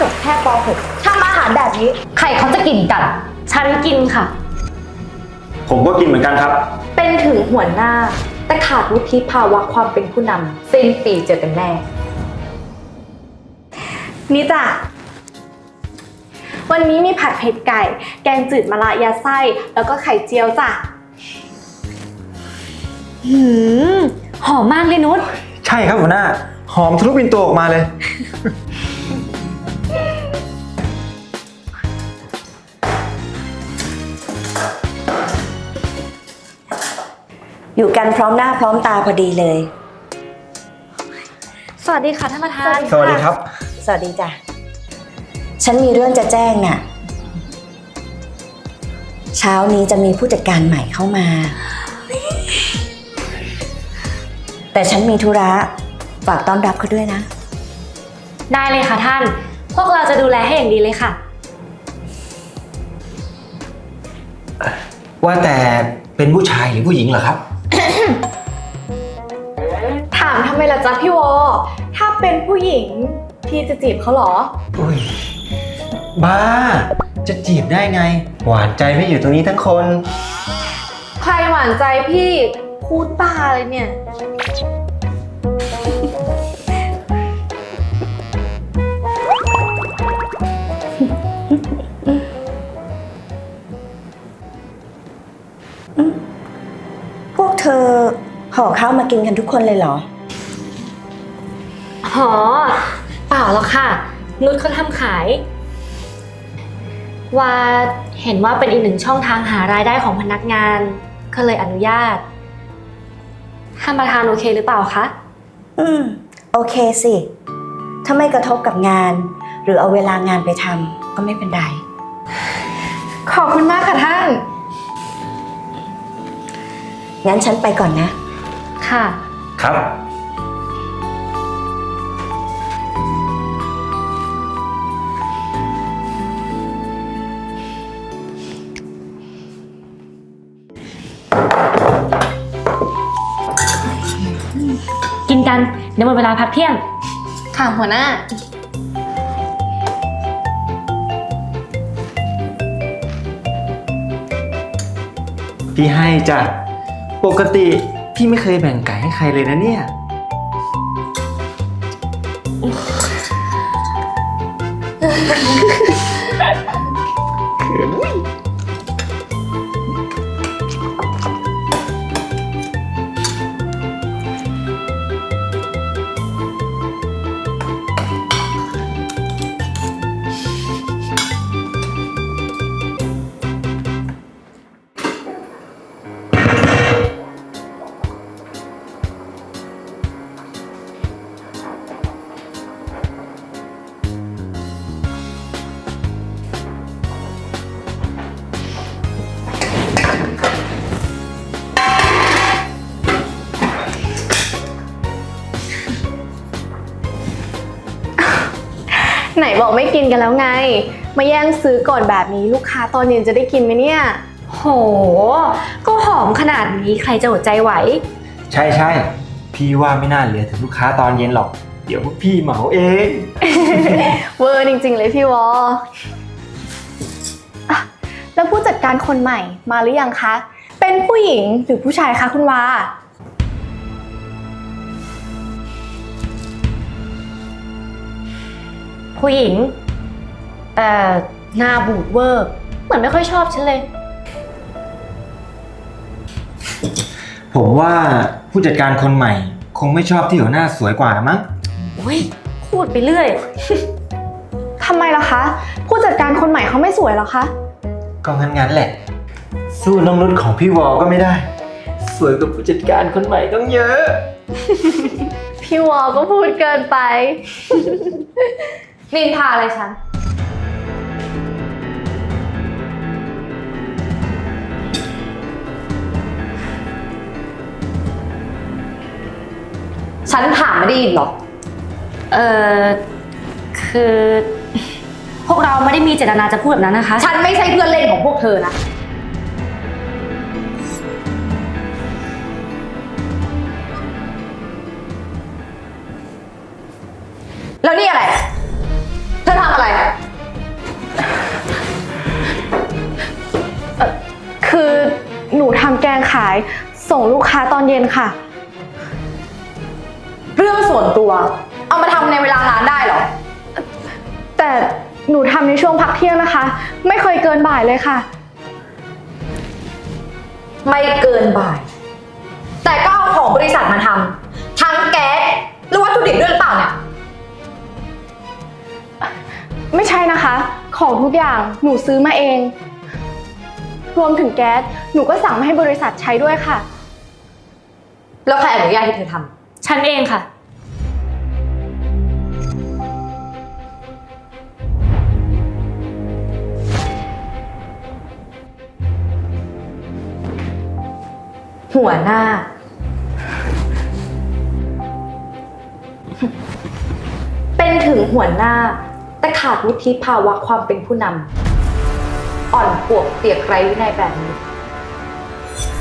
จบแค่ป .6 ทำอาหารแบบนี้ ใครเขาจะกินกัน ฉันกินค่ะ ผมก็กินเหมือนกันครับ เป็นถึงหัวหน้า แต่ขาดวุฒิภาวะความเป็นผู้นำสิ้นปีเจอกันแน่ นี่จ้ะ วันนี้มีผัดเผ็ดไก่ แกงจืดมะระยาไส้ แล้วก็ไข่เจียวจ้ะ หืม หอมมากเลยนุช ใช่ครับหัวหน้า หอมทะลุปินโตออกมาเลย อยู่กันพร้อมหน้าพร้อมตาพอดีเลย สวัสดีค่ะท่านประธาน สวัสดีครับ สวัสดีจ้ะ ฉันมีเรื่องจะแจ้งน่ะ เช้านี้จะมีผู้จัดการใหม่เข้ามา แต่ฉันมีธุระฝากต้อนรับเขาด้วยนะ ได้เลยค่ะท่าน พวกเราจะดูแลให้อย่างดีเลยค่ะ ว่าแต่เป็นผู้ชายหรือผู้หญิงเหรอครับ ถามทำไมล่ะจ๊ะพี่วอ ถ้าเป็นผู้หญิงพี่จะจีบเขาเหรอ อุ้ยบ้า จะจีบได้ไง หวานใจไม่อยู่ตรงนี้ทั้งคน ใครหวานใจพี่พูดบ้าเลยเนี่ย พวกเธอห่อข้าวมากินกันทุกคนเลยเหรอ หอเปล่าหรอกค่ะ นุชเขาทำขาย ว่าเห็นว่าเป็นอีกหนึ่งช่องทางหารายได้ของพนักงาน ก็เลยอนุญาตท่านประธานโอเคหรือเปล่าคะ อืม โอเคสิ ถ้าไม่กระทบกับงาน หรือเอาเวลางานไปทำก็ไม่เป็นไร ขอบคุณมากค่ะท่าน งั้นฉันไปก่อนนะ ค่ะ ครับ กินกันเดี๋ยวหมดเวลาพักเที่ยง ค่ะหัวหน้า พี่ให้จ้ะ ปกติพี่ไม่เคยแบ่งไก่ให้ใครเลยนะเนี่ยไห กไม่กินกันแล้วไง มาแย่งซื้อก่อนแบบนี้ลูกค้าตอนเย็นจะได้กินไหมเนี่ย โห ก็หอมขนาดนี้ใครจะอดใจไหว ใช่ใช่พี่ว่าไม่น่าเหลือถึงลูกค้าตอนเย็นหรอก เดี๋ยวพวกพี่เหมาเอง เวอร์จริง ๆ เลยพี่วออะแล้วผู้จัดการคนใหม่มาหรือยังคะ เป็นผู้หญิงหรือผู้ชายคะคุณวาผู้หญิง แต่หน้าบูดเวอร์ เหมือนไม่ค่อยชอบฉันเลย ผมว่าผู้จัดการคนใหม่ คงไม่ชอบที่หัวหน้าสวยกว่ามั้ง อุ้ยพูดไปเรื่อย ทำไมล่ะคะ ผู้จัดการคนใหม่เขาไม่สวยเหรอคะ ก็งั้นงั้นๆแหละ สู้น้องนุชของพี่วอก็ไม่ได้ สวยกว่าผู้จัดการคนใหม่ต้องเยอะ พี่วอก็พูดเกินไป นินทาอะไรฉัน ฉันถามไม่ได้ยินหรอ เออคือ พวกเราไม่ได้มีเจตนาจะพูดแบบนั้นนะคะ ฉันไม่ใช่เพื่อนเล่นของพวกเธอนะ แล้วนี่อะไร เธอทำอะไรเอ่อคือหนูทำแกงขายส่งลูกค้าตอนเย็นค่ะเรื่องส่วนตัว เอามาทำในเวลางานได้เหรอ แต่หนูทำในช่วงพักเที่ยงนะคะ ไม่เคยเกินบ่ายเลยค่ะ ไม่เกินบ่าย แต่ก็เอาของบริษัทมาทำทั้งแก๊สหรือวัตถุดิบด้วยหรือเปล่าเนี่ย ไม่ใช่นะคะ ของทุกอย่างหนูซื้อมาเอง รวมถึงแก๊สหนูก็สั่งมาให้บริษัทใช้ด้วยค่ะ แล้วใครอนุญาตให้เธอทฉันเองค่ะ หัวหน้า เป็นถึงหัวหน้า แต่ขาดวุฒิภาวะความเป็นผู้นำอ่อนปวกเปียกไร้วินัยแบบนี้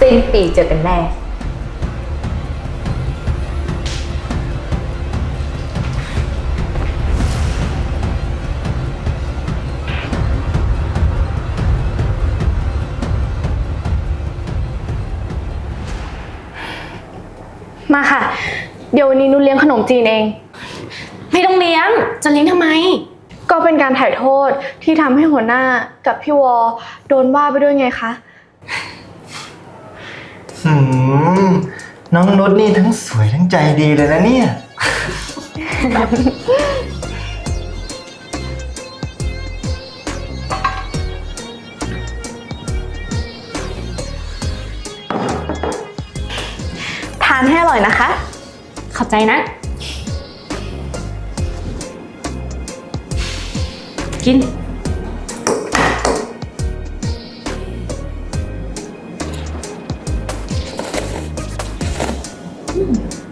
สิ้นปีเจอกันแน่ มาค่ะ เดี๋ยววันนี้หนูเลี้ยงขนมจีนเอง ไม่ต้องเลี้ยง จะเลี้ยงทำไม ก็เป็นการถ่ายโทษที่ทำให้หัวหน้ากับพี่วอโดนว่าไปด้วยไงคะ หืมน้องนุชนี่ทั้งสวยทั้งใจดีเลยนะเนี่ยานให้อร่อยนะคะ ขอบใจนะ กินส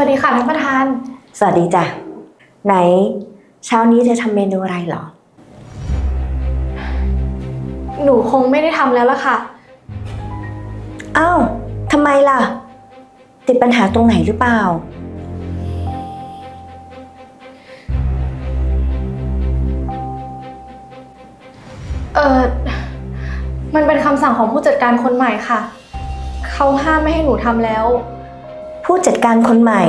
วัสดีค่ะท่านประธาน สวัสดีจ้ะ ไหน เช้านี้เธอทำเมนูอะไรเหรอ หนูคงไม่ได้ทำแล้วล่ะค่ะ อ้าวทำไมล่ะ ติดปัญหาตรงไหนหรือเปล่า เออมันเป็นคำสั่งของผู้จัดการคนใหม่ค่ะ เขาห้ามไม่ให้หนูทำแล้ว ผู้จัดการคนใหม่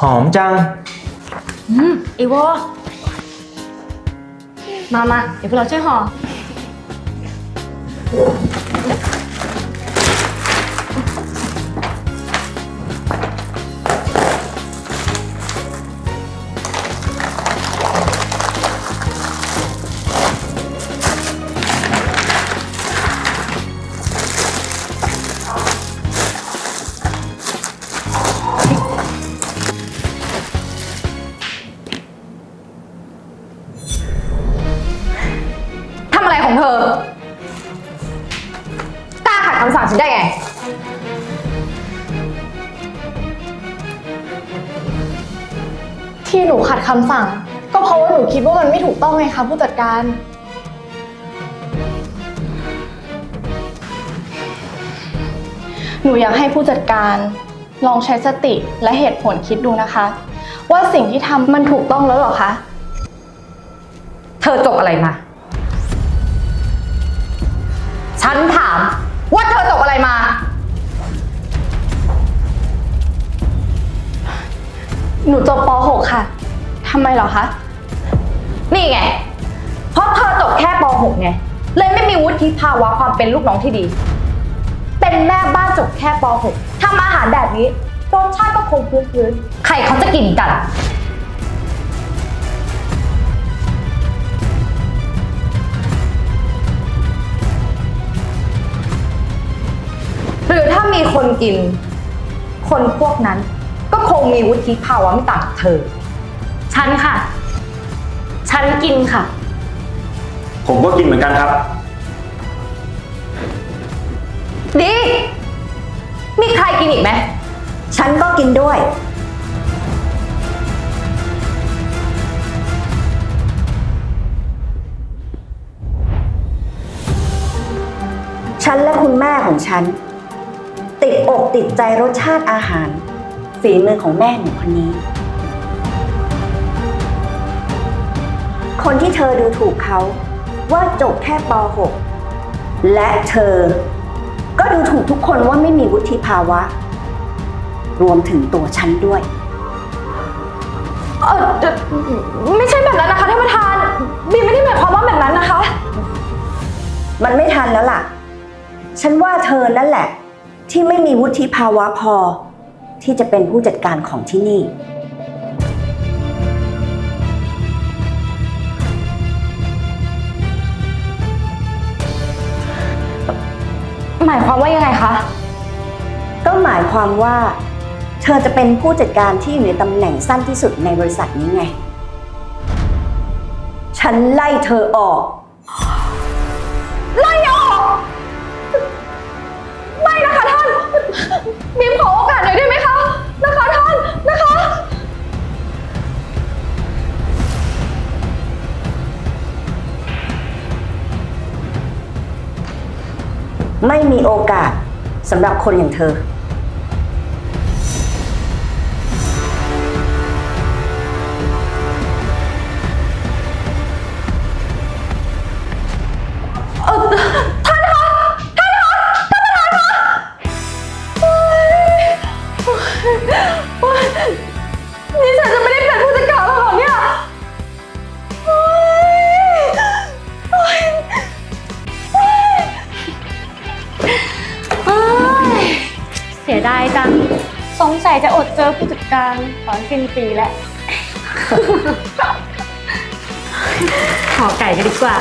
หอมจัง อืมไอวอมามาเดี๋ยวพวกเราช่วยห่อ คำสั่งฉันได้ไง ที่หนูขัดคำสั่ง ก็เพราะว่าหนูคิดว่ามันไม่ถูกต้องไงคะผู้จัดการ หนูอยากให้ผู้จัดการลองใช้สติและเหตุผลคิดดูนะคะ ว่าสิ่งที่ทำมันถูกต้องแล้วเหรอคะ เธอจบอะไรมา ฉันถาม หนูจบป .6 ค่ะ ทำไมเหรอคะ นี่ไง เพราะเธอจบแค่ป .6 ไง เลยไม่มีวุฒิภาวะความเป็นลูกน้องที่ดี เป็นแม่บ้านจบแค่ป .6 ทำอาหารแบบนี้รสชาติก็คงพื้นๆ ใครเขาจะกินกัน หรือถ้ามีคนกิน คนพวกนั้น ก็คงมีวุฒิภาวะไม่ต่างจากเธอ ฉันค่ะ ฉันกินค่ะ ผมก็กินเหมือนกันครับ ดี มีใครกินอีกไหม ฉันก็กินด้วย ฉันและคุณแม่ของฉัน ติดอกติดใจรสชาติอาหาร ฝีมือของแม่หนูคนนี้ คนที่เธอดูถูกเขาว่าจบแค่ป .6 และเธอก็ดูถูกทุกคนว่าไม่มีวุฒิภาวะ รวมถึงตัวฉันด้วย เออเดี๋ยวไม่ใช่แบบนั้นนะคะท่านประธานบีไม่ได้หมายความว่าแบบนั้นนะคะ มันไม่ทันแล้วล่ะ ฉันว่าเธอนั่นแหละ ที่ไม่มีวุฒิภาวะพอ ที่จะเป็นผู้จัดการของที่นี่ หมายความว่ายังไงคะ ก็หมายความว่า เธอจะเป็นผู้จัดการที่อยู่ในตำแหน่งสั้นที่สุดในบริษัทนี้ไง ฉันไล่เธอออก ไล่ออก ไม่นะคะท่านบีมขอโอกาสหน่อยได้ไหม ไม่มีโอกาสสำหรับคนอย่างเธอ กางสอนสิ้นปีและขอไก่กันดีกว่า